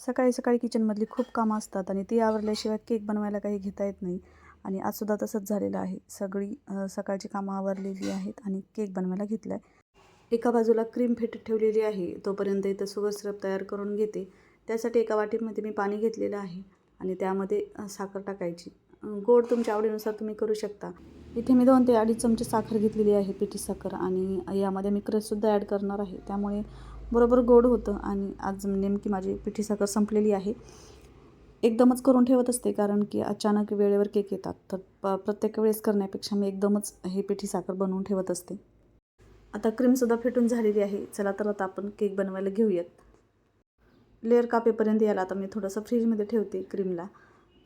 सकाळी सकाळी किचनमधली खूप कामं असतात आणि ती आवरल्याशिवाय केक बनवायला काही घेता येत नाही. आणि आजसुद्धा तसंच झालेलं आहे. सगळी सकाळची कामं आवरलेली आहेत आणि केक बनवायला घेतला आहे एका बाजूला क्रीम फेटत ठेवलेली आहे. तोपर्यंत इथं सुगर सिरप तयार करून घेते. त्यासाठी एका वाटीमध्ये मी पाणी घेतलेलं आहे आणि त्यामध्ये साखर टाकायची. गोड तुमच्या आवडीनुसार तुम्ही करू शकता. इथे मी दोन ते अडीच चमचे साखर घेतलेली आहे पिठी साखर. आणि यामध्ये मी क्रससुद्धा ॲड करणार आहे. त्यामुळे बरोबर गोड होतं आणि आज नेमकी माझी पिठी साखर संपलेली आहे. एकदमच करून ठेवत असते कारण की अचानक वेळेवर केक येतात. तर प प्रत्येक वेळेस करण्यापेक्षा मी एकदमच हे पिठी साखर बनवून ठेवत असते. आता क्रीमसुद्धा फेटून झालेली आहे. चला तर आता आपण केक बनवायला घेऊयात. लेअर कापेपर्यंत याला आता मी थोडंसं फ्रीजमध्ये ठेवते क्रीमला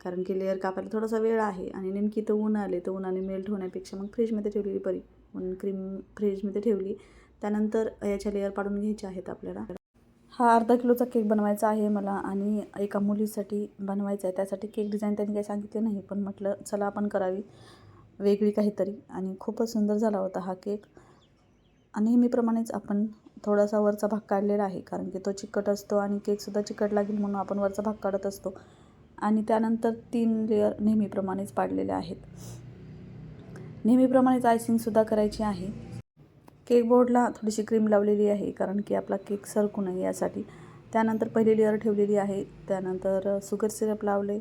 कारण की लेअर कापायला थोडासा वेळ आहे आणि नेमकी तर ऊन आले तर उन्हाने मेल्ट होण्यापेक्षा मग फ्रीजमध्ये ठेवलेली बरी म्हणून क्रीम फ्रीजमध्ये ठेवली त्यानंतर याच्या लेअर पाडून घ्यायच्या आहेत आपल्याला. हा अर्धा किलोचा केक बनवायचा आहे मला आणि एका मुलीसाठी बनवायचा आहे. त्यासाठी केक डिझाईन त्यांनी काही सांगितले नाही पण म्हटलं चला आपण करावी. वेगळी काहीतरी आणि खूपच सुंदर झाला होता हा केक. नेहमीप्रमाणेच आपण थोडासा वरचा भाग काढलेला आहे कारण की तो चिकट असतो आणि केकसुद्धा चिकट लागेल म्हणून आपण वरचा भाग काढत असतो. आणि त्यानंतर तीन लेअर नेहमीप्रमाणेच पाडलेले आहेत. नेहमीप्रमाणेच आयसिंगसुद्धा करायची आहे. केक बोर्डला थोडीशी क्रीम लावलेली आहे कारण की आपला केक सरकू नये यासाठी. त्यानंतर पहिली लेअर ठेवलेली आहे. त्यानंतर सुगर सिरप लावले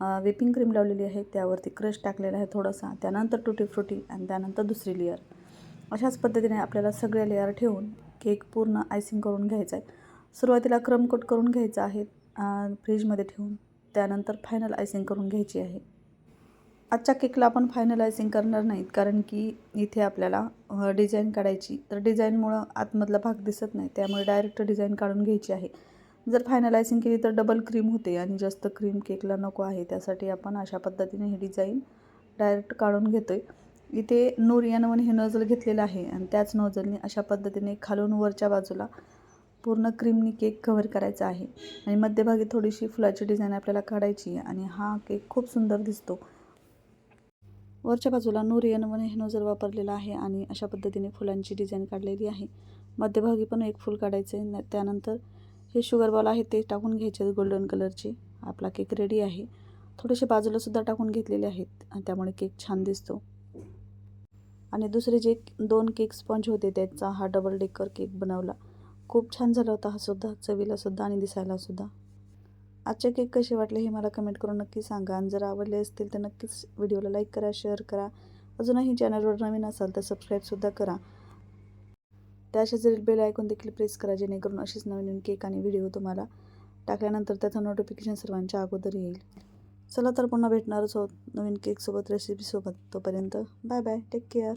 व्हिपिंग क्रीम लावलेली आहे. त्यावरती क्रश टाकलेला आहे थोडासा. त्यानंतर टुटी फ्रुटी आणि त्यानंतर दुसरी लेअर अशाच पद्धतीने आपल्याला सगळ्या लेअर ठेवून केक पूर्ण आयसिंग करून घ्यायचा आहे. सुरुवातीला क्रम कट करून घ्यायचा आहे फ्रीजमध्ये ठेवून. त्यानंतर फायनल आयसिंग करून घ्यायची आहे. आजच्या केकला आपण फायनलायझिंग करणार नाहीत कारण की इथे आपल्याला डिझाईन काढायची. तर डिझाईनमुळं आतमधला भाग दिसत नाही त्यामुळे डायरेक्ट डिझाईन काढून घ्यायची आहे. जर फायनलायझिंग केली तर डबल क्रीम होते आणि जास्त क्रीम केकला नको आहे त्यासाठी आपण अशा पद्धतीने हे डिझाईन डायरेक्ट काढून घेतो आहे इथे नूर या नावाने हे नोजल घेतलेलं आहे आणि त्याच नोजलने अशा पद्धतीने खालून वरच्या बाजूला पूर्ण क्रीमनी केक कव्हर करायचा आहे. आणि मध्यभागी थोडीशी फुलाची डिझाईन आपल्याला काढायची आणि हा केक खूप सुंदर दिसतो. वरच्या बाजूला नूर या नावाने वापरलेला आहे आणि अशा पद्धतीने फुलांची डिझाईन काढलेली आहे. मध्यभागी पण एक फूल काढायचं. आहे त्यानंतर हे शुगर बॉल आहे ते टाकून घ्यायचे गोल्डन कलरचे. आपला केक रेडी आहे. थोडेसे बाजूलासुद्धा टाकून घेतलेले आहेत त्यामुळे केक छान दिसतो. आणि दुसरे जे दोन केक स्पंज होते त्याचा हा डबल डेकर केक बनवला. खूप छान झाला होता हा सुद्धा चवीलासुद्धा आणि दिसायलासुद्धा आजचे केक कसे वाटले हे मला कमेंट करून नक्की सांगा. आणि जर आवडले असतील तर नक्कीच व्हिडिओला लाईक करा शेअर करा. अजूनही चॅनलवर नवीन असाल तर सबस्क्राईबसुद्धा करा. त्या शेजारील बेल ऐकून देखील प्रेस करा जेणेकरून अशीच नवीन नवीन केक आणि व्हिडिओ तुम्हाला टाकल्यानंतर त्याचं नोटिफिकेशन सर्वांच्या अगोदर येईल. चला तर पुन्हा भेटणारच आहोत नवीन केकसोबत रेसिपीसोबत तोपर्यंत. Bye bye take care